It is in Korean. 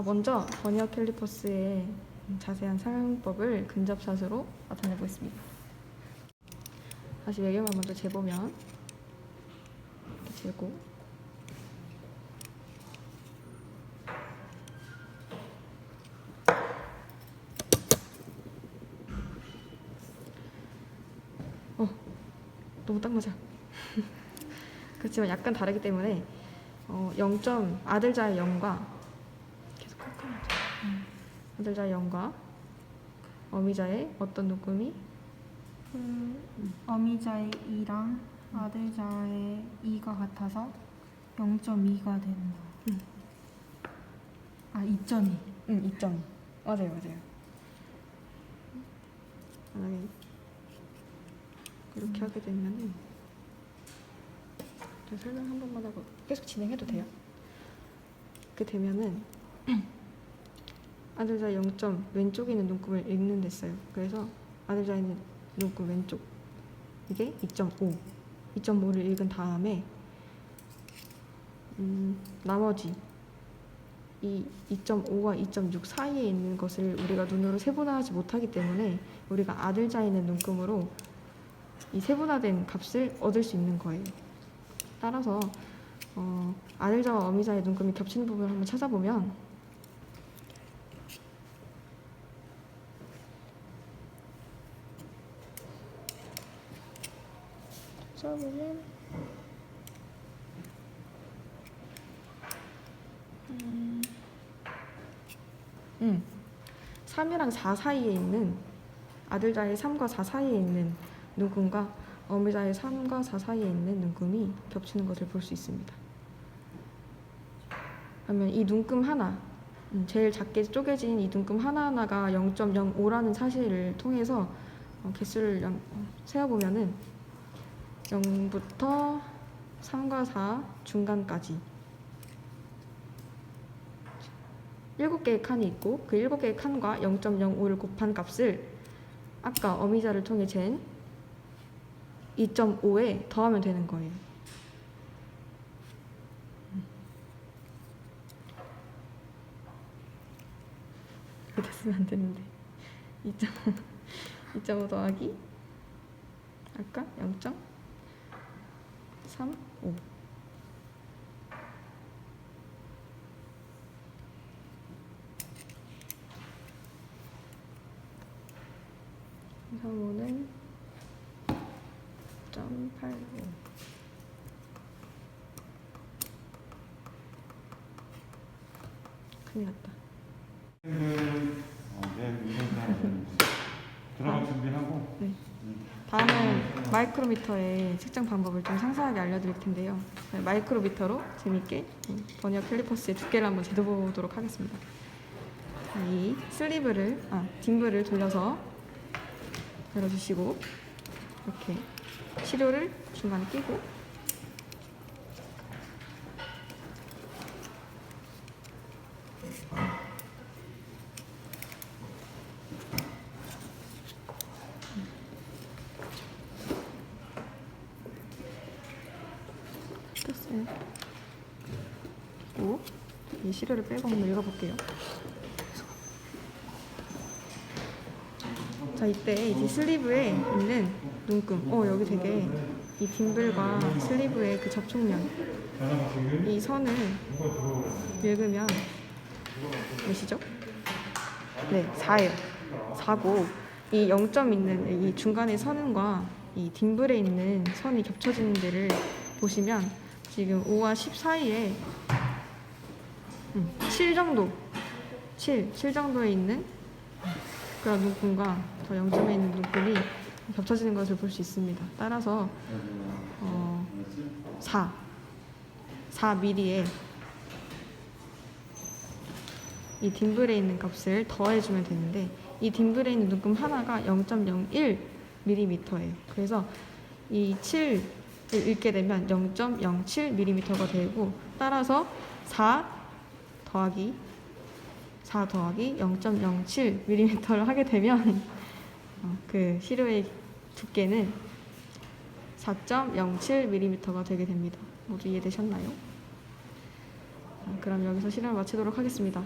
자, 먼저 버니어 캘리퍼스의 자세한 사용법을 근접샷으로 나타내 보겠습니다. 다시 외경을 먼저 재보면 이렇게 재고 어, 너무 딱 맞아. 그렇지만 약간 다르기 때문에 어, 0점 아들자의 0과 계속 깎아야죠. 아들자의 0과 어미자의 어떤 눈금이 그 어미자의 2랑 아들자의 2가 같아서 0.2가 된다. 음. 아 2.2. 응, 2점. 맞아요, 맞아요. 만약에 이렇게 하게 되면은 저 설명 한 번만 하고 계속 진행해도 돼요? 이렇게 되면은 아들자 0점 왼쪽에 있는 눈금을 읽는 됐어요. 그래서 아들자 있는 눈금 왼쪽 이게 2.5, 2.5를 읽은 다음에 음, 나머지 이 2.5와 2.6 사이에 있는 것을 우리가 눈으로 세분화하지 못하기 때문에 우리가 아들자 있는 눈금으로 이 세분화된 값을 얻을 수 있는 거예요. 따라서 어, 아들자와 어미자의 눈금이 겹치는 부분을 한번 찾아보면 찾아보면 음, 음. 3이랑 4 사이에 있는 아들자의 3과 4 사이에 있는 눈금과 어미자의 3과 4 사이에 있는 눈금이 겹치는 것을 볼 수 있습니다. 그러면 이 눈금 하나, 음, 제일 작게 쪼개진 이 눈금 하나하나가 0.05라는 사실을 통해서 어, 개수를 양- 어, 세어보면은 0부터 3과 4 중간까지. 7개의 칸이 있고 그 7개의 칸과 0.05를 곱한 값을 아까 어미자를 통해 잰 2.5에 더하면 되는 거예요. 이렇게 됐으면 안 되는데. 2.5 2.5 더하기 아까 0.35 3호는 0.85 큰일 났다. 어, 내 운전사 들어갈 준비하고 다음은 마이크로미터의 측정 방법을 좀 상세하게 알려드릴 텐데요. 네, 마이크로미터로 재밌게 음, 버니어 캘리퍼스의 두께를 한번 재보도록 하겠습니다. 이 슬리브를, 아, 딩브를 돌려서 열어주시고 이렇게 시료를 중간에 끼고 그리고 이 시료를 빼고 한번 읽어볼게요. 자 이때 이제 슬리브에 있는 눈금, 어 여기 되게 이 딤블과 슬리브의 그 접촉면 이 선을 읽으면 몇이죠? 네, 4예요. 4고 이 0점 있는 이 중간의 선과 이 딤블에 있는 선이 겹쳐지는 데를 보시면 지금 5와 10 사이에 음, 7 정도 7, 7 정도에 있는 그런 눈금과 저 0점에 있는 눈금이 겹쳐지는 것을 볼 수 있습니다. 따라서 어, 4, 4mm에 이 딤블에 있는 값을 더해주면 되는데 이 딤블에 있는 눈금 하나가 0.01mm예요. 그래서 이 7을 읽게 되면 0.07mm가 되고 따라서 4 더하기 4 더하기 0.07mm를 하게 되면 어, 그 시료의 두께는 4.07mm가 되게 됩니다. 모두 이해되셨나요? 어, 그럼 여기서 실험을 마치도록 하겠습니다.